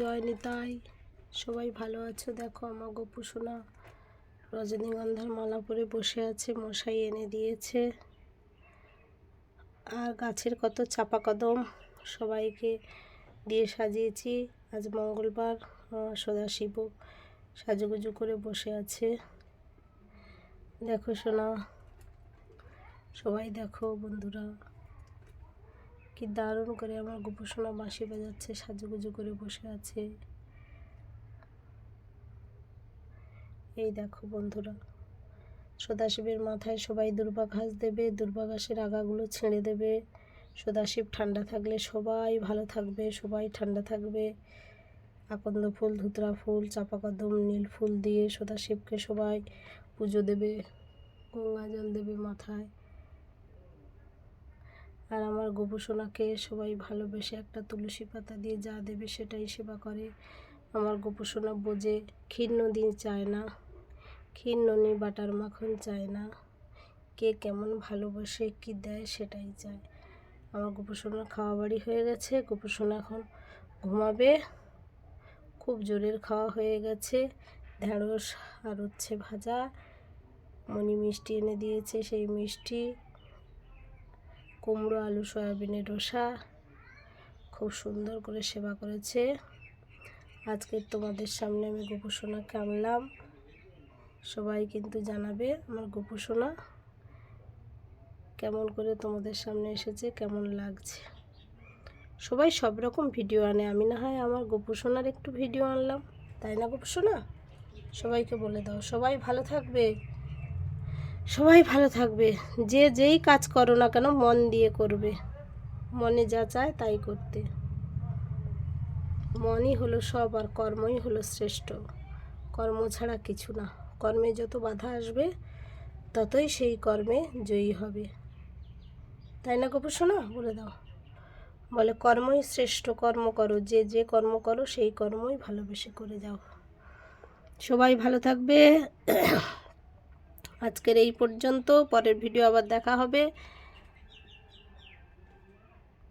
জয় নিতাই সবাই ভালো আছো? দেখো আমার গপু সোনা রজনীগন্ধার মালা পরে বসে আছে, মশাই এনে দিয়েছে। আর গাছের কত চাপা কদম সবাইকে দিয়ে সাজিয়েছি। আজ মঙ্গলবার সদাশিব সাজুগুজু করে বসে আছে। দেখো সোনা, সবাই দেখো বন্ধুরা। কি দারুণ করে আমার গোপসোনা বাঁশি বাজাচ্ছে, সাজুগুজু করে বসে আছে। এই দেখো বন্ধুরা, সদাশিবের মাথায় সবাই দুর্বা ঘাস দেবে দুর্বা ঘাসের আগাগুলো ছেড়ে দেবে। সদাশিব ঠান্ডা থাকলে সবাই ভালো থাকবে, সবাই ঠান্ডা থাকবে। আকন্দ ফুল, ধুতরা ফুল, চাপা কদম, নীল ফুল দিয়ে সদাশিবকে সবাই পুজো দেবে গঙ্গা জল দেবে মাথায়। আর আমার গোপুসোনাকে সবাই ভালোবেসে একটা তুলসী পাতা দিয়ে যা দেবে সেটাই সেবা করে। আমার গোপুসোনা বোঝে ক্ষীর দিন চায় না ক্ষীর ননি বাটার মাখন চায় না। কে কেমন ভালোবাসে, কি দেয় সেটাই চায়। আমার গোপুসোনার খাওয়া বাড়ি হয়ে গেছে গোপুসোনা এখন ঘুমাবে। খুব জোরের খাওয়া হয়ে গেছে ঢেঁড়স আর হচ্ছে ভাজা। মণি মিষ্টি এনে দিয়েছে, সেই মিষ্টি কুমড়ো, আলু, সয়াবিনের রসা খুব সুন্দর করে সেবা করেছে। আজকে তোমাদের সামনে আমি গোপুসোনাকে আনলাম সবাই কিন্তু জানাবে আমার গোপুসোনা। কেমন করে তোমাদের সামনে এসেছে, কেমন লাগছে? সবাই সব রকম ভিডিও আনে। আমি না হয় আমার গোপুসোনার একটু ভিডিও আনলাম। তাই না গোপুসোনা? সবাইকে বলে দাও। সবাই ভালো থাকবে। সবাই ভালো থাকবে। যে যেই কাজ করো না কেন মন দিয়ে করবে। মনে যা চায় তাই করতে। মনই হলো সব আর কর্মই হলো শ্রেষ্ঠ। কর্ম ছাড়া কিছু না। কর্মে যত বাধা আসবে, ততই সেই কর্মে জয়ী হবে। তাই না গপু শোনা বলে দাও। বলে, কর্মই শ্রেষ্ঠ, কর্ম করো। যে যে কর্ম করো, সেই কর্মই ভালোবেসে করে যাও। সবাই ভালো থাকবে। আজকের এই পর্যন্ত পরের ভিডিও আবার দেখা হবে।